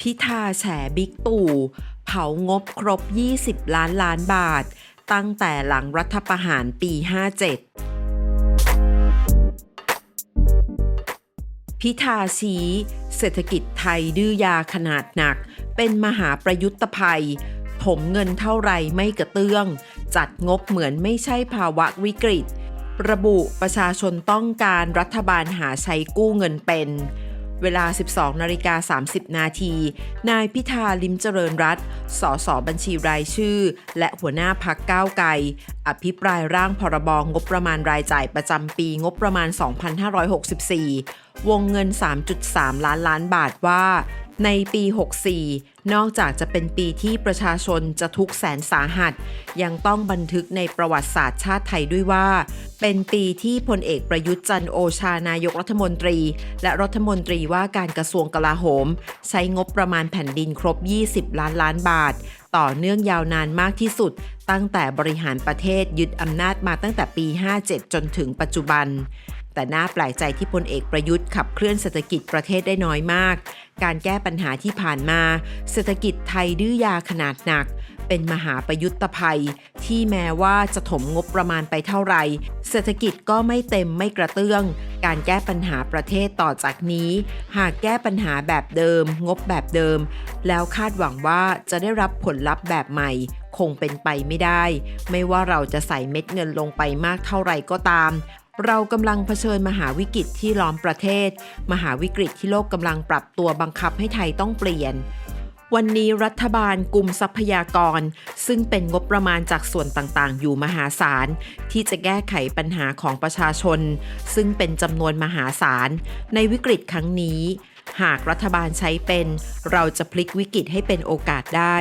พิธาแฉบิ๊กตู่ เผางบครบ 20 ล้านล้านบาท ตั้งแต่หลังรัฐประหารปี 57 พิธาชี้เศรษฐกิจไทยดื้อยาขนาดหนัก เป็นมหาประยุทธภัย ถมเงินเท่าไรไม่กระเตื้อง จัดงบเหมือนไม่ใช่ภาวะวิกฤต ระบุประชาชนต้องการรัฐบาลหาใช้กู้เงินเป็น เวลา 12นาฬิกา30 นาที นายพิธาลิมเจริญรัตสสบัญชีรายชื่อ และหัวหน้าพักก้าวไกล อภิปรายร่างพรบงบประมาณรายจ่ายประจำปีงบประมาณ 2564 วงเงิน 3.3 ล้านล้านบาทว่า ในปี 64 นอกจากจะเป็นปีที่ประชาชนจะทุกแสนสาหัส ยังต้องบันทึกในประวัติศาสตร์ชาติไทยด้วยว่า เป็นปีที่พลเอกประยุทธ์จันทร์โอชานายกรัฐมนตรี และรัฐมนตรีว่าการกระทรวงกลาโหม ใช้งบประมาณแผ่นดินครบ 20 ล้านล้านบาท ต่อเนื่องยาวนานมากที่สุด ตั้งแต่บริหารประเทศยึดอำนาจมาตั้งแต่ปี 57 จนถึงปัจจุบัน แต่น่าแปลกใจที่พลเอกประยุทธ์ขับเคลื่อนเศรษฐกิจประเทศได้น้อยมาก การแก้ปัญหาที่ผ่านมา เศรษฐกิจไทยดื้อยาขนาดหนัก เป็นมหาประยุทธภัย ที่แม้ว่าจะถมงบประมาณไปเท่าไหร่ เศรษฐกิจก็ไม่เต็มไม่กระเตื้อง การแก้ปัญหาประเทศต่อจากนี้ หากแก้ปัญหาแบบเดิม งบแบบเดิม แล้วคาดหวังว่าจะได้รับผลลัพธ์แบบใหม่คงเป็นไปไม่ได้ ไม่ว่าเราจะใส่เม็ดเงินลงไปมากเท่าไหร่ก็ตาม เรากำลังเผชิญมหาวิกฤตที่ล้อมประเทศ มหาวิกฤตที่โลกกำลังปรับตัวบังคับให้ไทยต้องเปลี่ยน วันนี้รัฐบาลกลุ่มทรัพยากร ซึ่งเป็นงบประมาณจากส่วนต่างๆ อยู่มหาศาล ที่จะแก้ไขปัญหาของประชาชน ซึ่งเป็นจำนวนมหาศาล ในวิกฤตครั้งนี้ หากรัฐบาลใช้เป็น เราจะพลิกวิกฤตให้เป็นโอกาสได้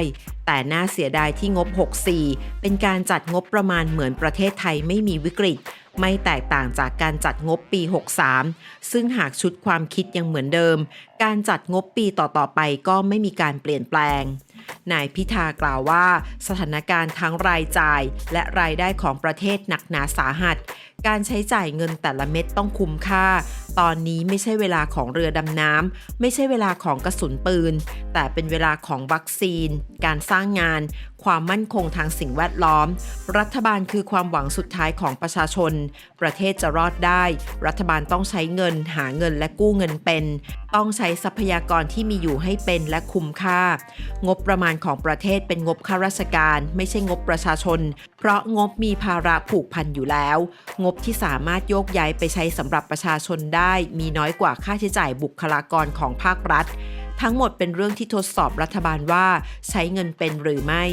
แต่น่าเสียดายที่งบ 64 เป็นการจัดงบประมาณเหมือนประเทศไทยไม่มีวิกฤต ไม่แตกต่างจากการจัดงบปี 63 ซึ่งหากชุดความคิดยังเหมือนเดิม การจัดงบปีต่อๆไปก็ไม่มีการเปลี่ยนแปลง นายพิธากล่าวว่า สถานการณ์ทั้งรายจ่ายและรายได้ของประเทศหนักหนาสาหัส การใช้จ่ายเงินแต่ละเม็ดต้องคุ้มค่า ตอนนี้ไม่ใช่เวลาของเรือดำน้ำไม่ใช่เวลาของกระสุนปืน แต่เป็นเวลาของวัคซีน การสร้างงาน ความมั่นคงทางสิ่งแวดล้อม รัฐบาลคือความหวังสุดท้ายของประชาชน ประเทศจะรอดได้ รัฐบาลต้องใช้เงิน หาเงินและกู้เงินเป็น ต้องใช้ทรัพยากรที่มีอยู่ให้เป็นและคุ้มค่า งบประมาณของประเทศเป็นงบข้าราชการ ไม่ใช่งบประชาชน เพราะงบมีภาระผูกพันอยู่แล้ว งบที่สามารถโยกย้ายไปใช้สำหรับประชาชนได้ มีน้อยกว่าค่าใช้จ่ายบุคลากรของภาครัฐ ทั้งหมดเป็นเรื่องที่ทดสอบรัฐบาลว่าใช้เงินเป็นหรือไม่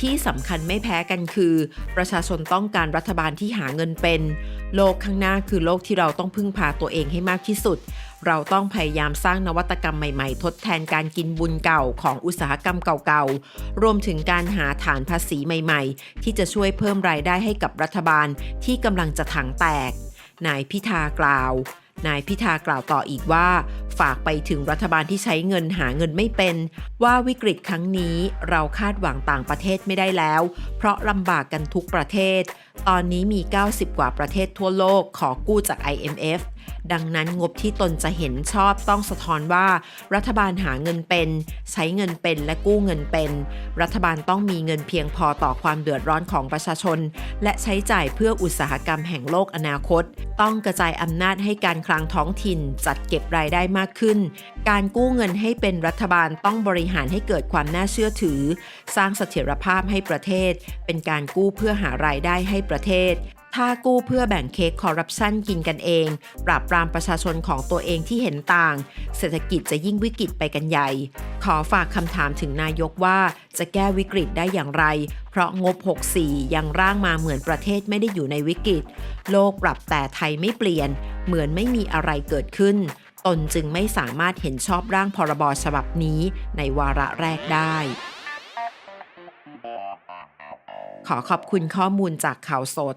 ที่สำคัญไม่แพ้กันคือ ประชาชนต้องการรัฐบาลที่หาเงินเป็น โลกข้างหน้าคือโลกที่เราต้องพึ่งพาตัวเองให้มากที่สุด เราต้องพยายามสร้างนวัตกรรมใหม่ๆ ทดแทนการกินบุญเก่าของอุตสาหกรรมเก่าๆ รวมถึงการหาฐานภาษีใหม่ๆ ที่จะช่วยเพิ่มรายได้ให้กับรัฐบาลที่กำลังจะถังแตก นายพิธากล่าว นายพิธากล่าวต่ออีกว่า ฝากไปถึงรัฐบาลที่ใช้เงินหาเงินไม่เป็น ว่าวิกฤตครั้งนี้เราคาดหวังต่างประเทศไม่ได้แล้ว เพราะลำบากกันทุกประเทศ ตอนนี้มี 90 กว่าประเทศทั่วโลกขอกู้จาก IMF ดังนั้นงบที่ตนจะเห็นชอบต้องสะท้อนว่า รัฐบาลหาเงินเป็น ใช้เงินเป็นและกู้เงินเป็น รัฐบาลต้องมีเงินเพียงพอต่อความเดือดร้อนของประชาชน และใช้จ่ายเพื่ออุตสาหกรรมแห่งโลกอนาคต ต้องกระจายอำนาจให้การคลังท้องถิ่นจัดเก็บรายได้มากขึ้น การกู้เงินให้เป็นรัฐบาลต้องบริหารให้เกิดความน่าเชื่อถือ สร้างเสถียรภาพให้ประเทศ เป็นการกู้เพื่อหารายได้ให้ประเทศ ถ้ากู้เพื่อแบ่งเค้กคอร์รัปชันกินกันเอง ปราบปรามประชาชนของตัวเองที่เห็นต่าง เศรษฐกิจจะยิ่งวิกฤตไปกันใหญ่ ขอฝากคำถามถึงนายกว่าจะแก้วิกฤตได้อย่างไร เพราะงบ 64 ยังร่างมาเหมือนประเทศไม่ได้อยู่ในวิกฤต โลกปรับแต่ไทยไม่เปลี่ยน เหมือนไม่มีอะไรเกิดขึ้น ตนจึงไม่สามารถเห็นชอบร่างพรบฉบับนี้ในวาระแรกได้ขอขอบคุณข้อมูลจากข่าวสด